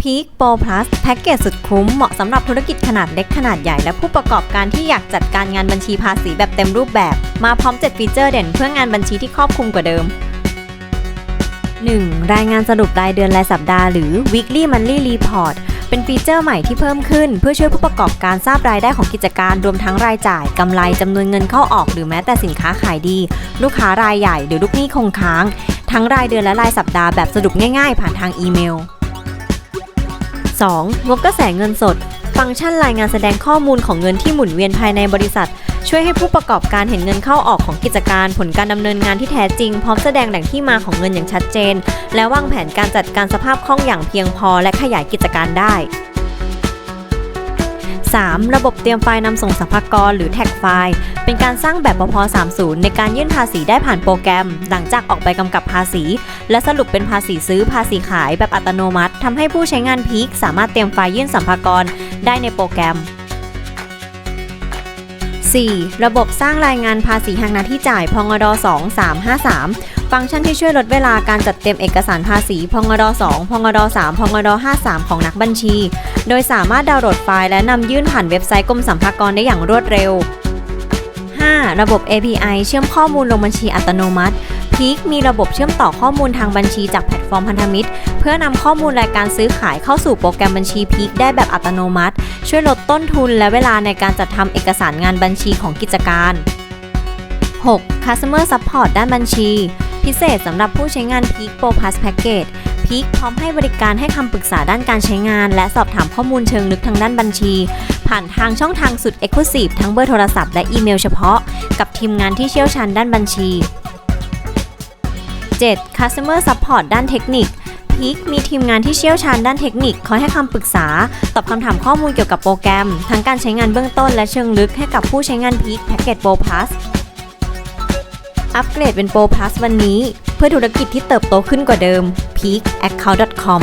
Peak Pro Plus แพ็กเกจสุดคุ้มเหมาะสำหรับธุรกิจขนาดเล็กขนาดใหญ่และผู้ประกอบการที่อยากจัดการงานบัญชีภาษีแบบเต็มรูปแบบ มาพร้อม 7 ฟีเจอร์เด่นเพื่องานบัญชีที่ครอบคลุมกว่าเดิม 1. รายงานสรุปรายเดือนรายสัปดาห์หรือ weekly monthly report เป็นฟีเจอร์ใหม่ที่เพิ่มขึ้น เพื่อช่วยผู้ประกอบการทราบรายได้ของกิจการรวมทั้งรายจ่ายกำไรจำนวนเงินเข้าออกหรือแม้แต่สินค้าขายดี ลูกค้ารายใหญ่หรือลูกหนี้คงค้าง ทั้งรายเดือนและรายสัปดาห์แบบสรุปง่าย ๆ ผ่านทางอีเมล 2. งบกระแสเงินสด ฟังก์ชันรายงานแสดงข้อมูลของเงินที่หมุนเวียนภายในบริษัท ช่วยให้ผู้ประกอบการเห็นเงินเข้าออกของกิจการ ผลการดำเนินงานที่แท้จริง พร้อมแสดงแหล่งที่มาของเงินอย่างชัดเจน และวางแผนการจัดการสภาพคล่องอย่างเพียงพอและขยายกิจการได้ 3. ระบบเตรียมไฟล์นำส่งสรรพากรหรือแท็กไฟล์ เป็นการสร้างแบบปพ30 ในการยื่นภาษีได้ผ่านโปรแกรม หลังจากออกใบกำกับภาษี และสรุปเป็นภาษีซื้อภาษีขายแบบอัตโนมัติทำให้ผู้ใช้งานพีคสามารถเตรียมไฟล์ยื่นสัมภากรได้ในโปรแกรม 4. ระบบสร้างรายงานภาษีหักหน้าที่จ่ายพงด 2353 ฟังก์ชันที่ช่วยลดเวลาการจัดเตรียมเอกสารภาษีพงด 2 พงด 3 พงด 53 ของนักบัญชี โดยสามารถดาวน์โหลดไฟล์และนำยื่นผ่านเว็บไซต์กรมสรรพากรได้อย่างรวดเร็ว ระบบ API เชื่อมข้อมูลลงบัญชีอัตโนมัติ พีคมีระบบเชื่อมต่อข้อมูลทางบัญชีจากแพลตฟอร์มพันธมิตร เพื่อนำข้อมูลรายการซื้อขายเข้าสู่โปรแกรมบัญชีพีคได้แบบอัตโนมัติ ช่วยลดต้นทุนและเวลาในการจัดทำเอกสารงานบัญชีของกิจการ 6. Customer Support ด้านบัญชี พิเศษสำหรับผู้ใช้งาน Peak Pro Plus Package พีคพร้อมให้บริการให้คำปรึกษาด้านการใช้งาน และสอบถามข้อมูลเชิงลึกทางด้านบัญชี ผ่านทางช่องทางสุด Exclusive ทั้งเบอร์โทรศัพท์และอีเมลเฉพาะ กับทีมงานที่เชี่ยวชาญด้านบัญชี 7. Customer Support ด้านเทคนิคพีคมีทีมงานที่เชี่ยวชาญด้านเทคนิคคอยให้คำปรึกษา ตอบคำถามข้อมูลเกี่ยวกับโปรแกรม ทั้งการใช้งานเบื้องต้นและเชิงลึกให้กับผู้ใช้งานพีคแพ็กเกจโปรพลัสอัปเกรดเป็นโปรพลัสวันนี้ เพื่อธุรกิจที่เติบโตขึ้นกว่าเดิม peakaccount.com